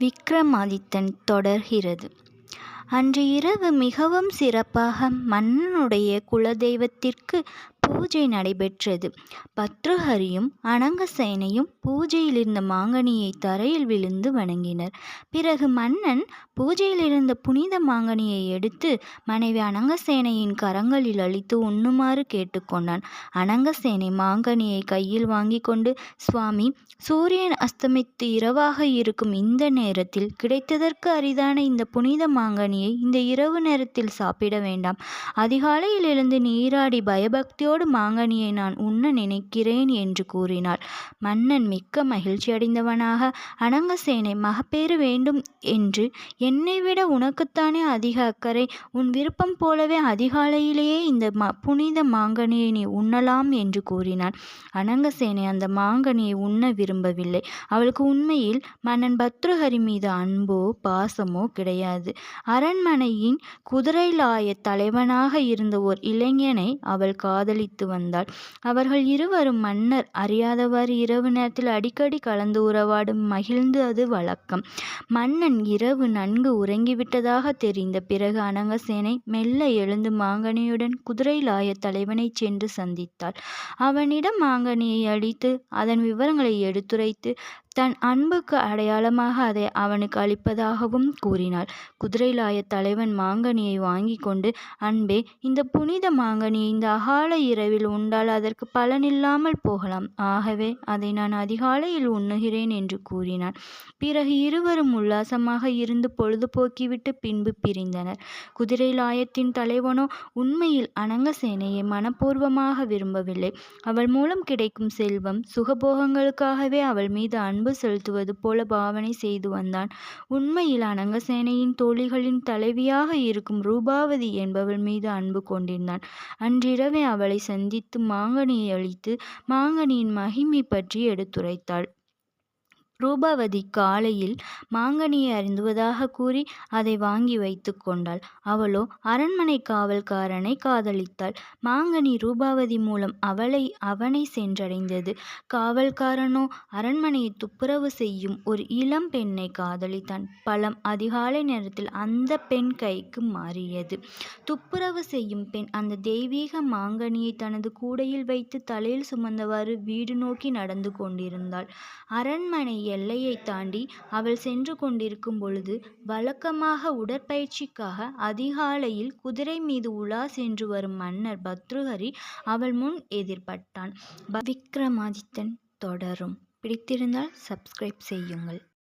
விக்ரமாதித்தன் தொடர்கிறது. அன்று இரவு மிகவும் சிறப்பாக மன்னனுடைய குலதெய்வத்திற்கு பூஜை நடைபெற்றது. பத்ருஹரியும் அனங்கசேனையும் பூஜையில் இருந்த மாங்கனியை தரையில் விழுந்து வணங்கினர். பிறகு மன்னன் பூஜையில் இருந்த புனித மாங்கனியை எடுத்து மனைவி அனங்கசேனையின் கரங்களில் அளித்து உண்ணுமாறு கேட்டுக்கொண்டான். அனங்கசேனை மாங்கனியை கையில் வாங்கி கொண்டு சுவாமி சூரியன் அஸ்தமித்து இரவாக இருக்கும் இந்த நேரத்தில் கிடைத்ததற்கு அரிதான இந்த புனித மாங்கனியை இந்த இரவு நேரத்தில் சாப்பிட வேண்டாம். அதிகாலையில் எழுந்து நீராடி பயபக்தியோடு மாங்கனியை நான் உண்ண நினைக்கிறேன் என்று கூறினாள். மன்னன் மிக்க மகிழ்ச்சியடைந்தவனாக அனங்கசேனை மகப்பேறு வேண்டும் என்று என்னை விட உனக்குத்தானே அதிக அக்கறை. உன் விருப்பம் போலவே அதிகாலையிலேயே இந்த ம புனித மாங்கனியை நீ உண்ணலாம் என்று கூறினான் அனங்கசேனை அந்த மாங்கனியை உண்ண விரும்பவில்லை. அவளுக்கு உண்மையில் மன்னன் பத்ருஹரி மீது அன்போ பாசமோ கிடையாது. அரண்மனையின் குதிரைலாய தலைவனாக இருந்த ஓர் இளைஞனை அவள் காதலி வைத்து வந்தாள். அவர்கள் இருவரும் மன்னர் அறியாதவாறு இரவு நேரத்தில் அடிக்கடி கலந்து உறவாடும் மகிழ்ந்து அது வழக்கம். மன்னன் இரவு நன்கு உறங்கிவிட்டதாக தெரிந்த பிறகு அனங்கசேனை மெல்ல எழுந்து மாங்கனியுடன் குதிரைலாய தலைவனை சென்று சந்தித்தாள். அவனிடம் மாங்கனியை அடித்து அதன் விவரங்களை எடுத்துரைத்து தன் அன்புக்கு அடையாளமாக அதை அவனுக்கு அளிப்பதாகவும் கூறினாள். குதிரைலாய தலைவன் மாங்கனியை வாங்கி கொண்டு அன்பே இந்த புனித மாங்கனியை இந்த அகால இரவில் உண்டால் அதற்கு பலனில்லாமல் போகலாம். ஆகவே அதை நான் அதிகாலையில் உண்ணுகிறேன் என்று கூறினான் பிறகு இருவரும் உல்லாசமாக இருந்து பொழுதுபோக்கிவிட்டு பின்பு பிரிந்தனர். குதிரைலாயத்தின் தலைவனோ உண்மையில் அனங்கசேனையை மனப்பூர்வமாக விரும்பவில்லை. அவள் மூலம் கிடைக்கும் செல்வம் சுகபோகங்களுக்காகவே அவள் மீது அன்பு செலுத்துவது போல பாவனை செய்து வந்தான். உண்மையில் அனங்கசேனையின் தோழிகளின் தலைவியாக இருக்கும் ரூபாவதி என்பவள் மீது அன்பு கொண்டிருந்தான். அன்றிரவே அவளை சந்தித்து மாங்கனியை அளித்து மாங்கனியின் மகிமை பற்றி எடுத்துரைத்தாள். ரூபாவதி காலையில் மாங்கனியை அருந்துவதாக கூறி அதை வாங்கி வைத்து கொண்டாள். அவளோ அரண்மனை காவல்காரனை காதலித்தாள். மாங்கனி ரூபாவதி மூலம் அவளை அவனை சென்றடைந்தது. காவல்காரனோ அரண்மனையை துப்புரவு செய்யும் ஒரு இளம் பெண்ணை காதலித்தான். பழம் அதிகாலை நேரத்தில் அந்த பெண் கைக்கு மாறியது. துப்புரவு செய்யும் பெண் அந்த தெய்வீக மாங்கனியை தனது கூடையில் வைத்து தலையில் சுமந்தவாறு வீடு நோக்கி நடந்து கொண்டிருந்தாள். அரண்மனை எல்லையை தாண்டி அவள் சென்று கொண்டிருக்கும் பொழுது வழக்கமாக உடற்பயிற்சிக்காக அதிகாலையில் குதிரை மீது உலா சென்று வரும் மன்னர் பத்ருஹரி அவள் முன் எதிர்பட்டான். விக்ரமாதித்தன் தொடரும். பிடித்திருந்தால் சப்ஸ்கிரைப் செய்யுங்கள்.